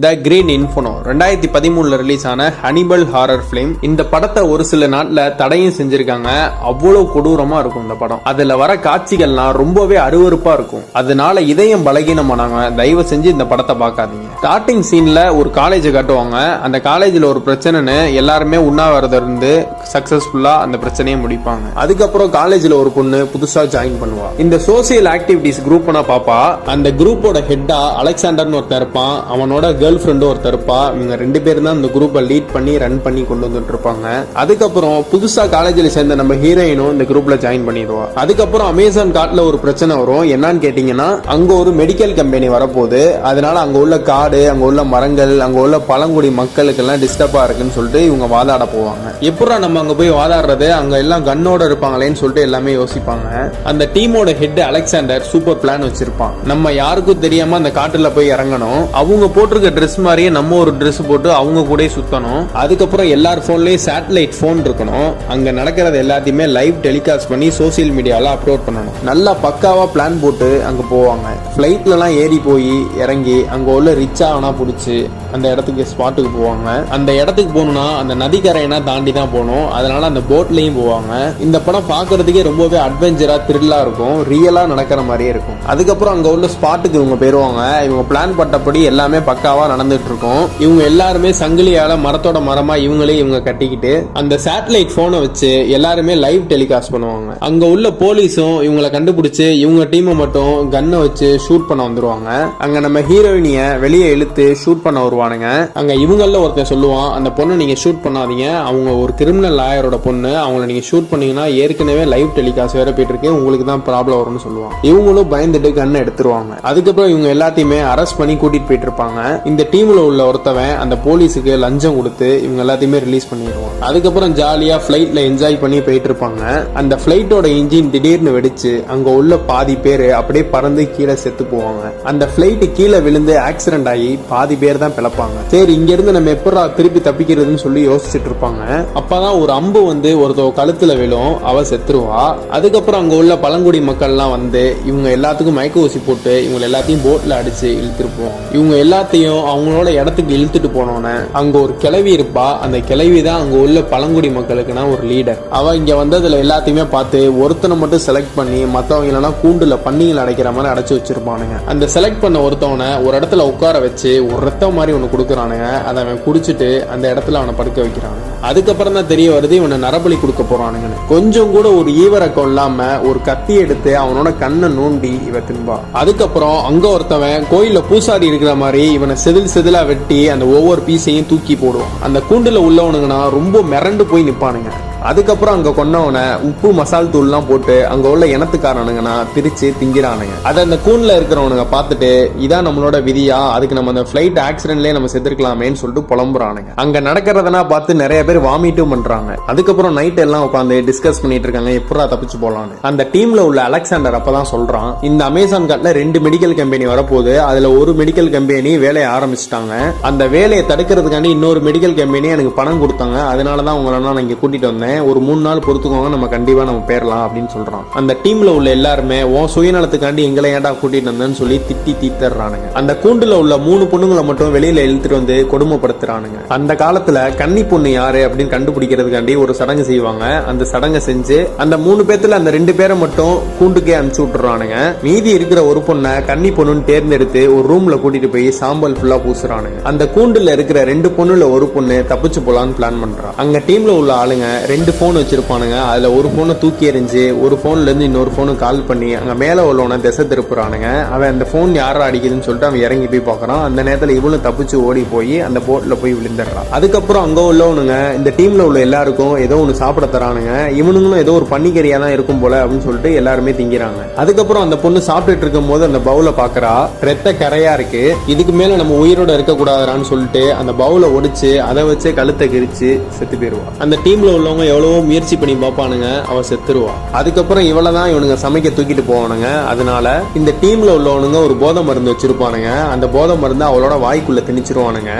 The green inferno ரெண்டாயிரத்தி பதிமூணுல release ஆன ஹனிபல் ஹாரர் ஃபிலிம் இந்த படத்தை ஒரு சில நாட்டில் தடையும் செஞ்சிருக்காங்க. அவ்வளவு கொடூரமா இருக்கும் இந்த படம். அதுல வர காட்சிகள்லாம் ரொம்பவே அருவருப்பா இருக்கும். அதனால இதயம் பலகீனமானாங்க. தயவு செஞ்சு இந்த படத்தை பார்க்காதீங்க. ஸ்டார்டிங் சீன்ல ஒரு காலேஜ் காட்டுவாங்க. அந்த காலேஜ்ல ஒரு பிரச்சனைன்னு எல்லாருமே உண்ணாவிரதம் இருந்து சக்சஸ்ஃபுல்லா அந்த பிரச்சனையை முடிப்பாங்க. அதுக்கப்புறம் காலேஜ்ல ஒரு பொண்ணு புதுசா ஜாயின் பண்ணுவா. இந்த சோசியல் ஆக்டிவிட்டிஸ் குரூப் பாப்பா அந்த குரூப்போட ஹெட்டா அலெக்சாண்டர்னு ஒருத்தன் இருப்பான். அவனோட கேர்ள் ஃப்ரெண்டும் ஒருத்தர் இருப்பா. இவங்க ரெண்டு பேரும் தான் இந்த குரூப்பை லீட் பண்ணி ரன் பண்ணி கொண்டு வந்துட்டு இருப்பாங்க. அதுக்கப்புறம் புதுசா காலேஜில் சேர்ந்த நம்ம ஹீரோயினும் இந்த குரூப்ல ஜாயின் பண்ணிடுவோம் அதுக்கப்புறம் அமேசான் கார்ட்ல ஒரு பிரச்சனை வரும். என்னன்னு கேட்டீங்கன்னா அங்க ஒரு மெடிக்கல் கம்பெனி வரப்போகுது. அதனால அங்க உள்ள காடு அங்க உள்ள மரங்கள் அங்க உள்ள பழங்குடி மக்களுக்கெல்லாம் டிஸ்டர்பா இருக்குன்னு சொல்லிட்டு இவங்க வாதாட போவாங்க. எப்படா நம்ம அங்க போய் வாதாடுறது? அங்க எல்லாம் கண்ணோட இருப்பாங்களேன்னு சொல்லிட்டு எல்லாமே யோசிப்பாங்க. அந்த டீமோட ஹெட் அலெக்சாண்டர் சூப்பர் பிளான் வச்சிருப்பான். நம்ம யாருக்கும் தெரியாம அந்த காட்டுல போய் இறங்கணும். அவங்க போட்டிருக்க ட்ரெஸ் மாதிரியே நம்ம ஒரு ட்ரெஸ் போட்டு அவங்க கூட சுத்தணும். அதுக்கப்புறம் எல்லார் ஃபோன்லேயும் சேட்டலைட் ஃபோன் இருக்கணும். அங்க நடக்கிறது எல்லாத்தையுமே லைவ் டெலிகாஸ்ட் பண்ணி சோசியல் மீடியால அப்லோட் பண்ணணும். நல்லா பக்காவா பிளான் போட்டு அங்க போவாங்க. ஃபிளைட்லலாம் ஏறி போய் இறங்கி அங்க உள்ள ரிச்சா ஆனா பிடிச்சி அந்த இடத்துக்கு ஸ்பாட்டுக்கு போவாங்க. அந்த இடத்துக்கு போகணும்னா அந்த நதிக்கரையனா தாண்டி தான் போகணும். அதனால அந்த போட்லயும் போவாங்க. இந்த படம் பார்க்கிறதுக்கே ரொம்பவே அட்வென்ச்சரா த்ரில்லா இருக்கும். ரியலா நடக்கிற மாதிரியே இருக்கும். அதுக்கப்புறம் அங்க உள்ள ஸ்பாட்டுக்கு இவங்க போயிருவாங்க. இவங்க பிளான் பட்டபடி எல்லாமே பக்காவா நடந்துட்டு இருக்கும் இவங்க எல்லாருமே சங்கிலியால் மரத்தோட மரமாக இவங்களே இவங்க கட்டிக்கிட்டு அந்த சேட்டலைட் ஃபோனை வச்சு எல்லாருமே லைவ் டெலிகாஸ்ட் பண்ணுவாங்க. அங்கே உள்ள போலீஸும் இவங்களை கண்டுபிடிச்சி இவங்க டீமை மட்டும் கன்னை வச்சு ஷூட் பண்ண வந்துருவாங்க. அங்கே நம்ம ஹீரோயினியை வெளியே இழுத்து ஷூட் பண்ண வருவானுங்க. அங்கே இவங்களில் ஒருத்தன் சொல்லுவான் அந்த பொண்ணை நீங்கள் ஷூட் பண்ணாதீங்க. அவங்க ஒரு கிரிமினல் லாயரோட பொண்ணு. அவங்கள நீங்கள் ஷூட் பண்ணீங்கன்னா ஏற்கனவே லைவ் டெலிகாஸ்ட் வேற போயிட்டு இருக்கு உங்களுக்கு தான் ப்ராப்ளம் வரும்னு சொல்லுவான். இவங்களும் பயந்துட்டு கண்ணை எடுத்துருவாங்க. அதுக்கப்புறம் இவங்க எல்லாத்தையுமே அரெஸ்ட் பண்ணி கூட்டிட்டு போயிட்டு இருப்பாங்க இந்த டீமில் உள்ள ஒருத்தவன் அந்த போலீஸுக்கு லஞ்சம் கொடுத்து இவங்க எல்லாத்தையுமே ரிலீஸ் பண்ணிடுவான். அதுக்கப்புறம் ஜாலியாக ஃப்ளைட்டில் என்ஜாய் பண்ணி போயிட்டு இருப்பாங்க. அந்த ஃப்ளைட்டோட இன்ஜின் திடீர்னு வெடிச்சு அங்கே உள்ள பாதி பேர் அப்படியே பறந்து கீழே செத்து போவாங்க. அந்த ஃப்ளைட்டு கீழே விழுந்து ஆக்சிடென்ட் ஆகி பாதி பேர் தான் பிளப்பாங்க. சரி இங்கேருந்து நம்ம எப்படா திருப்பி தப்பிக்கிறதுன்னு சொல்லி யோசிச்சுட்டு இருப்பாங்க. அப்போதான் ஒரு அம்பு வந்து ஒருத்தவ கழுத்தில் விழும் அவ செத்துருவா. அதுக்கப்புறம் அங்கே உள்ள பழங்குடி மக்கள்லாம் வந்து இவங்க எல்லாத்துக்கும் மயக்க ஊசி போட்டு இவங்க எல்லாத்தையும் போட்டில் அடிச்சு இழுத்துருப்போம் இவங்க எல்லாத்தையும் அவங்களோட இடத்துக்கு இழுத்துட்டு போனோன்னே அங்கே ஒரு கிளவி இருப்பா. அந்த கிளவி தான் அங்கே உள்ள பழங்குடி மக்களுக்குனா ஒரு லீடர் அவள் இங்கே வந்ததில் எல்லாத்தையுமே பார்த்து ஒருத்தனை மட்டும் செலக்ட் பண்ணி மத்தவங்க கூண்டில் கூண்டுல அடைக்கிற மாதிரி அடைச்சி வச்சிருப்பானுங்க. அந்த செலக்ட் பண்ண ஒருத்தவனை ஒரு இடத்துல உட்கார வச்சு ஒரு ரத்தம் மாதிரி ஒன்று கொடுக்குறானுங்க. அதை அவன் குடிச்சிட்டு அந்த இடத்துல அவனை படுக்க வைக்கிறானுங்க. அதுக்கப்புறம் தான் தெரிய வருது இவனை நரபலி கொடுக்க போறானுங்கன்னு. கொஞ்சம் கூட ஒரு ஈவரக்கம் இல்லாம ஒரு கத்தி எடுத்து அவனோட கண்ணை நோண்டி இவ தின்பா. அதுக்கப்புறம் அங்க ஒருத்தவன் கோயில்ல பூசாரி இருக்கிற மாதிரி இவனை செதில் செதிலாக வெட்டி அந்த ஒவ்வொரு பீஸையும் தூக்கி போடுவோம் அந்த கூண்டில் உள்ளவனுங்கன்னா ரொம்ப மிரண்டு போய் நிற்பானுங்க அதுக்கப்புறம் அங்க கொன்னவனை உப்பு மசால் தூள்லாம் போட்டு அங்க உள்ள இனத்துக்காரனுங்கன்னா பிரிச்சு திங்கிறானுங்க அதை அந்த கூனில் இருக்கிறவனுங்க பார்த்துட்டு இதான் நம்மளோட விதியா? அதுக்கு நம்ம அந்த ஃப்ளைட் ஆக்சிடென்ட்லயே நம்ம செத்துருக்கலாமேன்னு சொல்லிட்டு புலம்புறானுங்க. அங்க நடக்கிறதுனா பார்த்து நிறைய பேர் வாமிட்டும் பண்றாங்க. அதுக்கப்புறம் நைட் எல்லாம் உட்காந்து டிஸ்கஸ் பண்ணிட்டு இருக்காங்க எப்படா தப்பிச்சு போலான்னு அந்த டீம்ல உள்ள அலெக்சாண்டர் அப்பதான் சொல்றான் இந்த அமேசான் கார்ட்ல ரெண்டு மெடிக்கல் கம்பெனி வரப்போகுது. அதுல ஒரு மெடிக்கல் கம்பெனி வேலையை ஆரம்பிச்சிட்டாங்க. அந்த வேலையை தடுக்கிறதுக்காண்டி இன்னொரு மெடிக்கல் கம்பெனி எனக்கு பணம் கொடுத்தாங்க. அதனாலதான் உங்களை நான் இங்க கூட்டிட்டு வந்தேன். சொல்கிறேன் ஒரு மூணு நாள் பொறுத்துக்கோங்க நம்ம கண்டிப்பாக நம்ம பேரலாம் அப்படின்னு சொல்கிறான் அந்த டீமில் உள்ள எல்லாருமே உன் சுயநலத்துக்காண்டி எங்களை ஏன்டா கூட்டிகிட்டு வந்தேன்னு சொல்லி திட்டி தீத்தர்றானுங்க அந்த கூண்டில் உள்ள மூணு பொண்ணுங்களை மட்டும் வெளியில் இழுத்துட்டு வந்து கொடுமைப்படுத்துறானுங்க. அந்த காலத்தில் கன்னி பொண்ணு யாரு அப்படின்னு கண்டுபிடிக்கிறதுக்காண்டி ஒரு சடங்கு செய்வாங்க. அந்த சடங்கை செஞ்சு அந்த மூணு பேர்த்தில் அந்த ரெண்டு பேரை மட்டும் கூண்டுக்கே அனுப்பிச்சு விட்டுறானுங்க. மீதி இருக்கிற ஒரு பொண்ணை கன்னி பொண்ணுன்னு தேர்ந்தெடுத்து ஒரு ரூம்ல கூட்டிட்டு போய் சாம்பல் ஃபுல்லா பூசுறானுங்க. அந்த கூண்டுல இருக்கிற ரெண்டு பொண்ணுல ஒரு பொண்ணு தப்பிச்சு போலான்னு பிளான் பண்றான். அங்க டீம்ல உள்ள ஆளுங்க ரெண்டு ரெண்டு ஃபோன் வச்சுருப்பானுங்க. அதில் ஒரு ஃபோனை தூக்கி எறிஞ்சு ஒரு ஃபோன்லேருந்து இன்னொரு போனுக்கு கால் பண்ணி அங்கே மேலே உள்ளவனை திசை திருப்புறானுங்க. அவன் அந்த ஃபோன் யாரா அடிக்குதுன்னு சொல்லிட்டு அவன் இறங்கி போய் பார்க்குறான். அந்த நேரத்தில் இவளும் தப்பிச்சு ஓடி போய் அந்த போட்டில் போய் விழுந்துடுறான். அதுக்கப்புறம் அங்கே உள்ளவனுங்க இந்த டீமில் உள்ள எல்லாருக்கும் ஏதோ ஒன்று சாப்பிட தரானுங்க. இவனுங்களும் ஏதோ ஒரு பன்னிக்கறியா தான் இருக்கும் போல அப்படின்னு சொல்லிட்டு எல்லாருமே திங்கிறாங்க. அதுக்கப்புறம் அந்த பொண்ணு சாப்பிட்டுட்டு இருக்கும் போது அந்த பவுல பார்க்குறா ரத்த கரையாக இருக்கு. இதுக்கு மேலே நம்ம உயிரோட இருக்கக்கூடாதான்னு சொல்லிட்டு அந்த பவுல ஒடிச்சு அதை வச்சு கழுத்தை கிரிச்சு செத்து போயிடுவான் அந்த டீமில் உள்ளவங்க எவ்வளவோ முயற்சி பண்ணி பார்ப்பானுங்க அவ செத்துருவா. அதுக்கப்புறம் இவளை தான் இவனுங்க சமைக்க தூக்கிட்டு போவானுங்க. அதனால இந்த டீம்ல உள்ளவனுங்க ஒரு போதை மருந்து வச்சிருப்பானுங்க. அந்த போதை மருந்து அவளோட வாய்க்குள்ள திணிச்சிருவானுங்க.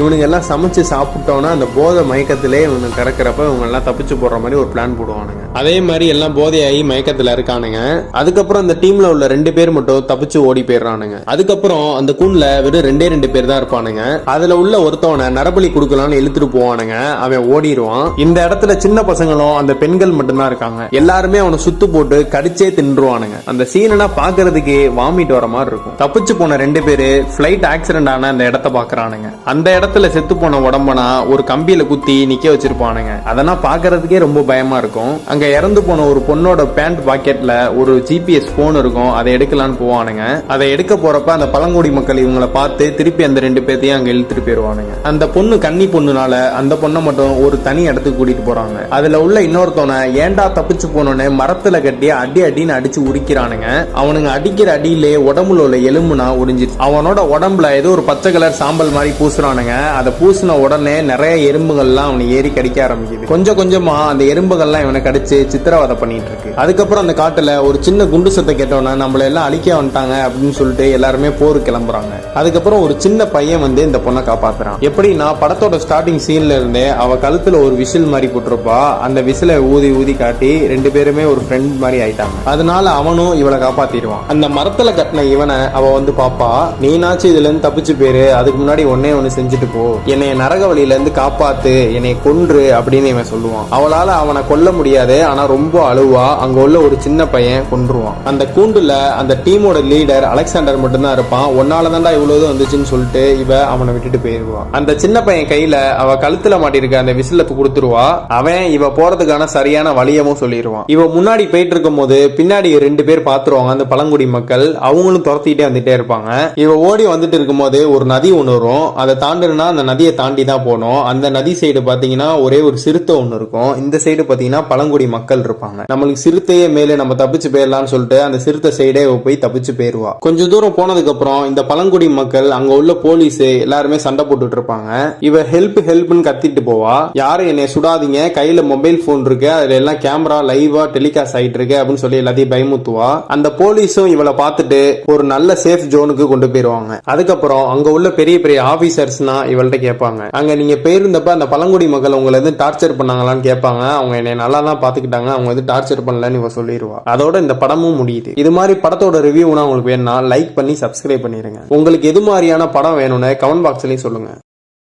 இவனுங்க எல்லாம் சமைச்சு சாப்பிட்டோன்னா அந்த போதை மயக்கத்திலே இவனுங்க கிடக்கிறப்ப இவங்க எல்லாம் தப்பிச்சு போடுற மாதிரி ஒரு பிளான் போடுவானுங்க. அதே மாதிரி எல்லாம் போதையாகி மயக்கத்துல இருக்கானுங்க. அதுக்கப்புறம் அந்த டீம்ல உள்ள ரெண்டு பேர் மட்டும் தப்பிச்சு ஓடி போயிடுறானுங்க. அதுக்கப்புறம் அந்த கூண்ல வெறும் ரெண்டே ரெண்டு பேர் தான் இருப்பானுங்க. அதுல உள்ள ஒருத்தவனை நரபலி கொடுக்கலாம்னு இழுத்துட்டு போவானுங்க. அவன் ஓடிடுவான். இந்த இடத்துல சின்ன பசங்களும் அந்த பெண்கள் மட்டும்தான் இருக்காங்க. எல்லாருமே அவனை சுத்து போட்டு கடிச்சே தின்றுவானுங்க. அந்த சீனா பாக்குறதுக்கு வாமிட் வர மாதிரி இருக்கும். தப்பிச்சு போன ரெண்டு பேரு பிளைட் ஆக்சிடென்ட் ஆன அந்த இடத்த பாக்குறானுங்க. அந்த இடத்துல செத்து போன உடம்பனா ஒரு கம்பியில குத்தி நிக்க வச்சிருப்பானுங்க. அதெல்லாம் பாக்குறதுக்கே ரொம்ப பயமா இருக்கும். அங்க இறந்து போன ஒரு பொண்ணோட பேண்ட் பாக்கெட்டில் ஒரு ஜிபிஎஸ் ஃபோன் இருக்கும். அதை எடுக்கலான்னு போவானுங்க. அதை எடுக்க போகிறப்ப அந்த பழங்குடி மக்கள் இவங்களை பார்த்து திருப்பி அந்த ரெண்டு பேர்த்தையும் அங்கே இழுத்துட்டு போயிடுவானுங்க அந்த பொண்ணு கன்னி பொண்ணுனால அந்த பொண்ணை மட்டும் ஒரு தனி இடத்துக்கு கூட்டிகிட்டு போகிறாங்க அதில் உள்ள இன்னொருத்தவனை ஏன்டா தப்பிச்சு போனோன்னு மரத்தில் கட்டி அடி அடின்னு அடிச்சு உரிக்கிறானுங்க. அவனுங்க அடிக்கிற அடியிலே உடம்புல உள்ள எலும்புனா உறிஞ்சிருச்சு. அவனோட உடம்புல ஏதோ ஒரு பச்சை கலர் சாம்பல் மாதிரி பூசுறானுங்க. அதை பூசின உடனே நிறைய எறும்புகள்லாம் அவனை ஏறி கடிக்க ஆரம்பிக்குது. கொஞ்சம் கொஞ்சமா அந்த எறும்புகள்லாம் இவனை கடிச்சு சித்திரவதை பண்ணிட்டு இருக்கு அதுக்கப்புறம் அந்த காட்டுல ஒரு சின்ன குண்டு சத்தை கேட்டோன்னே நம்மள எல்லாம் அழிக்க வந்துட்டாங்க அப்படின்னு சொல்லிட்டு எல்லாருமே போர் கிளம்புறாங்க. அதுக்கப்புறம் ஒரு சின்ன பையன் வந்து இந்த பொண்ணை காப்பாத்துறான். எப்படின்னா படத்தோட ஸ்டார்டிங் சீன்ல இருந்தே அவ கழுத்துல ஒரு விசில் மாதிரி போட்டிருப்பா. அந்த விசிலை ஊதி ஊதி காட்டி ரெண்டு பேருமே ஒரு ஃப்ரெண்ட் மாதிரி ஆயிட்டாங்க. அதனால அவனும் இவளை காப்பாத்திடுவான். அந்த மரத்துல கட்டின இவனை அவ வந்து பாப்பா நீனாச்சும் இதுல இருந்து தப்பிச்சு போயிரு. அதுக்கு முன்னாடி ஒன்னே ஒன்னு செஞ்சுட்டு போ. என்னைய நரக வழியில இருந்து காப்பாத்து. என்னை கொன்று அப்படின்னு இவன் சொல்லுவான். அவளால அவனை கொல்ல முடியாது. ஆனா ரொம்ப அழுவா. அங்க உள்ள ஒரு சின்ன பையன் கொன்றுவான். அந்த கூண்டுல அந்த டீமோட லீடர் அலெக்சாண்டர் மட்டும்தான் இருப்பான். ஒன்னால தான்டா இவ்வளவு வந்துச்சுன்னு சொல்லிட்டு இவ அவனை விட்டுட்டு போயிருவான் அந்த சின்ன பையன் கையில அவ கழுத்துல மாட்டிருக்க அந்த விசில கொடுத்துருவா. அவன் இவ போறதுக்கான சரியான வழியவும் சொல்லிடுவான் இவ முன்னாடி போயிட்டு இருக்கும் போது பின்னாடி ரெண்டு பேர் பாத்துருவாங்க அந்த பழங்குடி மக்கள். அவங்களும் துரத்திட்டே வந்துட்டே இருப்பாங்க. இவ ஓடி வந்துட்டு இருக்கும்போது ஒரு நதி ஒன்று வரும். அதை தாண்டுனா அந்த நதியை தாண்டி தான் போனோம் அந்த நதி சைடு பாத்தீங்கன்னா ஒரே ஒரு சிறுத்தை ஒன்று இருக்கும். இந்த சைடு பாத்தீங்கன்னா பழங்குடி மக்கள் இருப்பாங்க. நம்மளுக்கு சிறுத்தையே மேலே நம்ம தப்பிச்சு போயிடலாம்னு சொல்லிட்டு அந்த சிறுத்தை சைடே போய் தப்பிச்சு போயிருவா. கொஞ்சம் தூரம் போனதுக்கு அப்புறம் இந்த பழங்குடி மக்கள் அங்க உள்ள போலீஸ் எல்லாருமே சண்டை போட்டுட்டு இருப்பாங்க. இவ ஹெல்ப் ஹெல்ப்னு கத்திட்டு போவா. யாரும் என்னை சுடாதீங்க? கையில மொபைல் போன் இருக்கு. அதுல எல்லாம் கேமரா லைவா டெலிகாஸ்ட் ஆயிட்டு இருக்கு அப்படின்னு சொல்லி எல்லாத்தையும் பயமுத்துவா. அந்த போலீஸும் இவளை பார்த்துட்டு ஒரு நல்ல சேஃப் ஜோனுக்கு கொண்டு போயிருவாங்க. அதுக்கப்புறம் அங்க உள்ள பெரிய பெரிய ஆபீசர்ஸ்னா இவள்கிட்ட கேட்பாங்க. அங்க நீங்க போயிருந்தப்ப அந்த பழங்குடி மக்கள் உங்களை எதுவும் டார்ச்சர் பண்ணாங்களான்னு கேட்பாங்க. அவங்க என்னை நல்லா தான் பாத்துக்கிட்டாங்க அவங்க வந்து டார்ச்சர் பண்ணலன்னு இவ சொல்லிடுவா அதோட இந்த படமும் முடியுது. இது மாதிரி படத்தோட ரிவ்யூனா உங்களுக்கு வேணும்னா லைக் பண்ணி சப்ஸ்கிரைப் பண்ணிருங்க. உங்களுக்கு எது மாதிரியான படம் வேணும்னு கமெண்ட் பாக்ஸ்லயும் சொல்லுங்க.